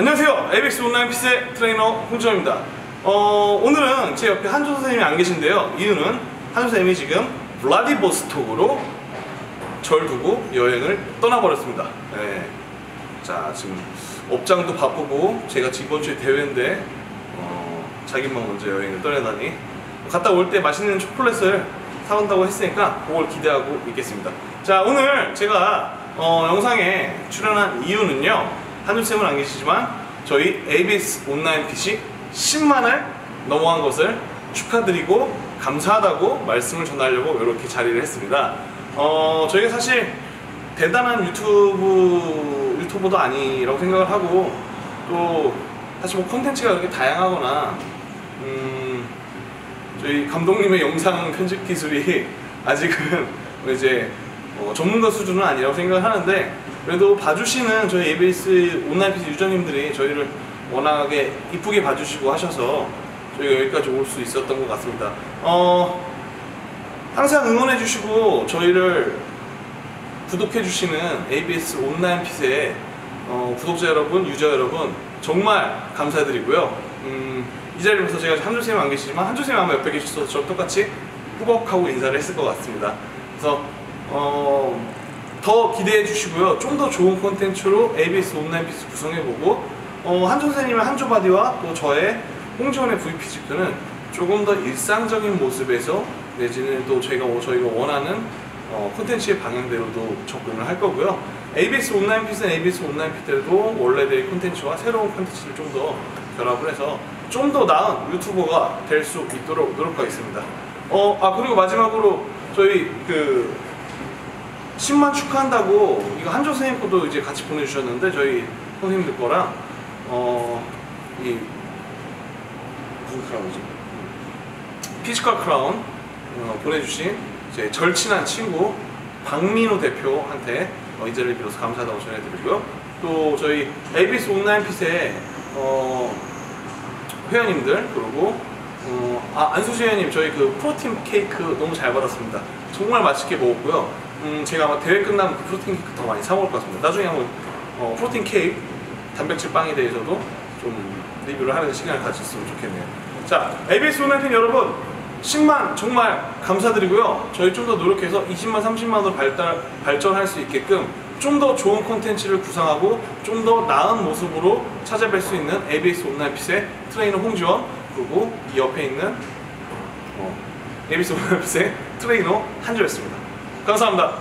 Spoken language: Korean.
안녕하세요. 에이벡스 온라인 피스의 트레이너 홍지원입니다. 어, 오늘은 제 옆에 한조 선생님이 안 계신데요. 이유는 한조 선생님이 지금 블라디보스톡으로 절 두고 여행을 떠나버렸습니다. 네. 자, 지금 업장도 바쁘고 제가 이번 주에 대회인데 어, 자기만 먼저 여행을 떠나다니 갔다 올 때 맛있는 초콜릿을 사온다고 했으니까 그걸 기대하고 있겠습니다. 자, 오늘 제가 어, 영상에 출연한 이유는요. 한줄쌤은 안 계시지만 저희 ABS 온라인 PC 10만을 넘어간 것을 축하드리고 감사하다고 말씀을 전하려고 이렇게 자리를 했습니다. 어, 저희가 사실 대단한 유튜브 유튜버도 아니라고 생각을 하고 또 사실 뭐 콘텐츠가 그렇게 다양하거나 음, 저희 감독님의 영상 편집 기술이 아직은 이제 어, 전문가 수준은 아니라고 생각을 하는데 그래도 봐주시는 저희 ABS 온라인 PC 유저님들이 저희를 워낙에 이쁘게 봐주시고 하셔서 저희가 여기까지 올 수 있었던 것 같습니다. 어, 항상 응원해주시고 저희를 구독해주시는 ABS 온라인 핏의 어, 구독자 여러분, 유저 여러분 정말 감사드리고요. 음, 이 자리에서 제가 한조쌤이 안 계시지만 한조쌤이 아마 옆에 계셔서 저 똑같이 후벅하고 인사를 했을 것 같습니다. 그래서 어, 더 기대해 주시고요. 좀 더 좋은 콘텐츠로 ABS 온라인 피스 구성해보고 어, 한조 선생님의 한조 바디와 또 저의 홍지원의 VP지크는 조금 더 일상적인 모습에서 내지는 또 저희가, 저희가 원하는 어, 콘텐츠의 방향대로도 접근을 할 거고요. ABS 온라인 피스는 ABS 온라인 피스도 원래대의 콘텐츠와 새로운 콘텐츠를 좀 더 결합을 해서 좀 더 나은 유튜버가 될 수 있도록 노력하겠습니다. 어, 아, 그리고 마지막으로 저희 그 10만 축하한다고 이거 한조 선생님 것도 이제 같이 보내주셨는데 저희 선생님들 거랑 어이 무슨 크라운이지? 피지컬 크라운 어, 보내주신 제 절친한 친구 박민호 대표한테 어, 이 자리를 빌어서 감사하다고 전해드리고요. 또 저희 ABS 온라인 핏의 어, 회원님들 그리고 어, 아 안수지 회원님 저희 그 프로틴 케이크 너무 잘 받았습니다. 정말 맛있게 먹었고요. 음, 제가 아마 대회 끝나면 그 프로틴 케이크 더 많이 사 먹을 것 같습니다. 나중에 한번 어, 프로틴 케이크 단백질 빵에 대해서도 좀 리뷰를 하는 시간을 가졌으면 좋겠네요. 자, ABS 온라인 여러분 10만 정말 감사드리고요. 저희 좀 더 노력해서 20만, 30만으로 발달, 발전할 수 있게끔 좀 더 좋은 콘텐츠를 구상하고 좀 더 나은 모습으로 찾아뵐 수 있는 ABS 온라인 핏의 트레이너 홍지원 그리고 이 옆에 있는 어, ABS 온라인 핏의 트레이너 한조였습니다. 감사합니다.